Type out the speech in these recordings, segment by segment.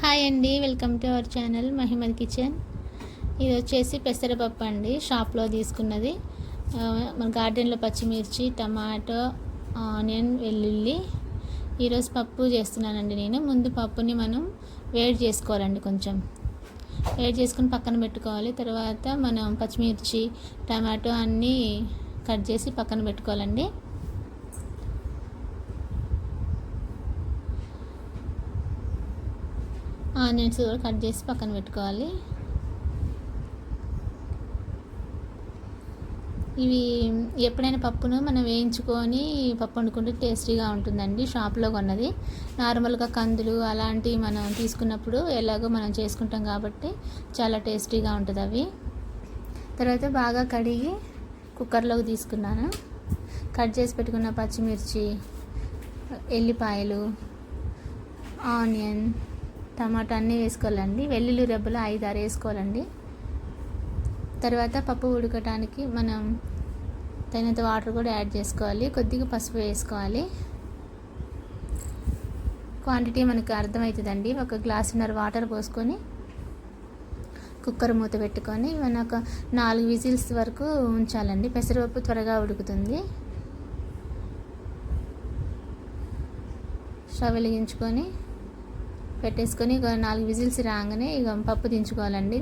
Hi అండి welcome to our channel Mahimad kitchen. ఇది వచ్చేసి పెసరపప్పు అండి షాప్లో తీసుకున్నది. మన గార్డెన్లో పచ్చిమిర్చి టమాటో ఆనియన్ వెల్లుల్లి. ఈరోజు పప్పు చేస్తున్నానండి నేను. ముందు పప్పుని మనం వేడి చేసుకోవాలండి కొంచెం. వేడి చేసుకుని పక్కన పెట్టుకోవాలి. తర్వాత మనం పచ్చిమిర్చి టమాటో అన్నీ కట్ చేసి పక్కన పెట్టుకోవాలండి. ఆనియన్స్ కూడా కట్ చేసి పక్కన పెట్టుకోవాలి. ఇవి ఎప్పుడైనా పప్పును మనం వేయించుకొని పప్పు వండుకుంటే టేస్టీగా ఉంటుందండి. షాప్లో కొన్నది. నార్మల్గా కందులు అలాంటివి మనం తీసుకున్నప్పుడు ఎలాగో మనం చేసుకుంటాం కాబట్టి చాలా టేస్టీగా ఉంటుంది అవి. తర్వాత బాగా కడిగి కుక్కర్లోకి తీసుకున్నాను. కట్ చేసి పెట్టుకున్న పచ్చిమిర్చి ఎల్లిపాయలు ఆనియన్ టమాటా అన్నీ వేసుకోవాలండి. వెల్లుల్లి రెబ్బలు ఐదు ఆరు వేసుకోవాలండి. తర్వాత పప్పు ఉడకటానికి మనం తగినంత వాటర్ కూడా యాడ్ చేసుకోవాలి. కొద్దిగా పసుపు వేసుకోవాలి. క్వాంటిటీ మనకు అర్థమవుతుందండి. ఒక గ్లాసున్నర వాటర్ పోసుకొని కుక్కర్ మూత పెట్టుకొని మన ఒక నాలుగు విజిల్స్ వరకు ఉంచాలండి. పెసరపప్పు త్వరగా ఉడుకుతుంది. స్టవ్ వెలిగించుకొని పెట్టేసుకొని ఇక నాలుగు విజిల్స్ రాగానే ఇక పప్పు దించుకోవాలండి.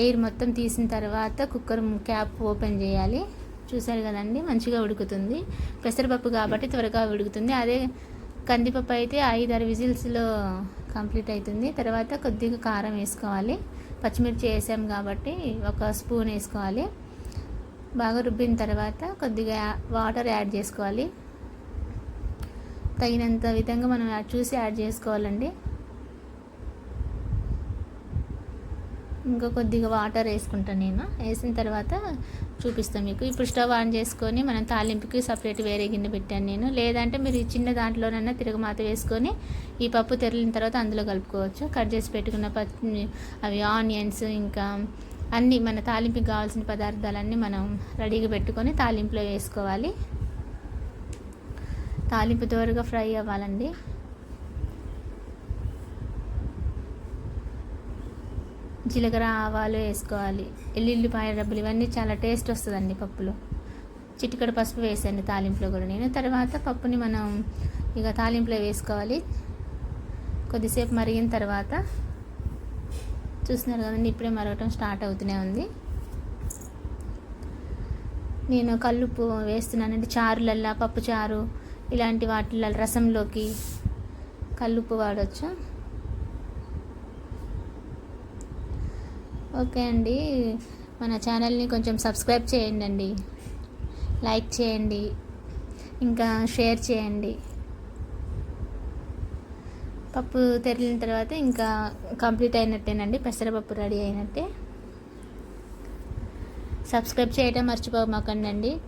ఎయిర్ మొత్తం తీసిన తర్వాత కుక్కర్ క్యాప్ ఓపెన్ చేయాలి. చూసారు కదండి మంచిగా ఉడుకుతుంది. పెసరపప్పు కాబట్టి త్వరగా ఉడుకుతుంది. అదే కందిపప్పు అయితే ఐదారు విజిల్స్లో కంప్లీట్ అవుతుంది తర్వాత కొద్దిగా కారం వేసుకోవాలి. పచ్చిమిర్చి వేసాం కాబట్టి ఒక స్పూన్ వేసుకోవాలి. బాగా రుబ్బిన తర్వాత కొద్దిగా వాటర్ యాడ్ చేసుకోవాలి. తగినంత విధంగా మనం చూసి యాడ్ చేసుకోవాలండి. ఇంకా కొద్దిగా వాటర్ వేసుకుంటాను నేను. వేసిన తర్వాత చూపిస్తాను మీకు. ఇప్పుడు స్టవ్ ఆన్ చేసుకొని మనం తాలింపుకి సపరేట్ వేరే గిన్నె పెట్టాను నేను. లేదంటే మీరు ఈ చిన్న దాంట్లోనైనా తిరగమాత వేసుకొని ఈ పప్పు తెరిలిన తర్వాత అందులో కలుపుకోవచ్చు. కట్ చేసి పెట్టుకున్న పచ్చి అవి ఆనియన్స్ ఇంకా అన్నీ మన తాలింపుకి కావాల్సిన పదార్థాలన్నీ మనం రెడీగా పెట్టుకొని తాలింపులో వేసుకోవాలి. తాలింపు దోరగా ఫ్రై అవ్వాలండి. జీలకర్ర ఆవాలు వేసుకోవాలి. ఎల్లుల్లిపాయ డబ్బులు ఇవన్నీ చాలా టేస్ట్ వస్తుందండి పప్పులో. చిటికడ పసుపు వేసాను తాలింపులో కూడా. నేను తర్వాత పప్పుని మనం ఇక తాలింపులో వేసుకోవాలి. కొద్దిసేపు మరిగిన తర్వాత చూస్తున్నారు కదండి ఇప్పుడే మరగటం స్టార్ట్ అవుతూనే ఉంది. నేను కల్లుప్పు వేస్తున్నానండి చారులల్లా పప్పు చారు ఇలాంటి వాటిల్లో రసంలోకి కల్లుప్పు వాడచ్చు? ఓకే అండి. మన ఛానల్ని కొంచెం సబ్స్క్రైబ్ చేయండి అండి లైక్ చేయండి. ఇంకా షేర్ చేయండి. పప్పు తెరిలిన తర్వాత ఇంకా కంప్లీట్ అయినట్టేనండి. పెసరపప్పు రెడీ అయినట్టే. సబ్స్క్రైబ్ చేయటం మర్చిపోమాకండి అండి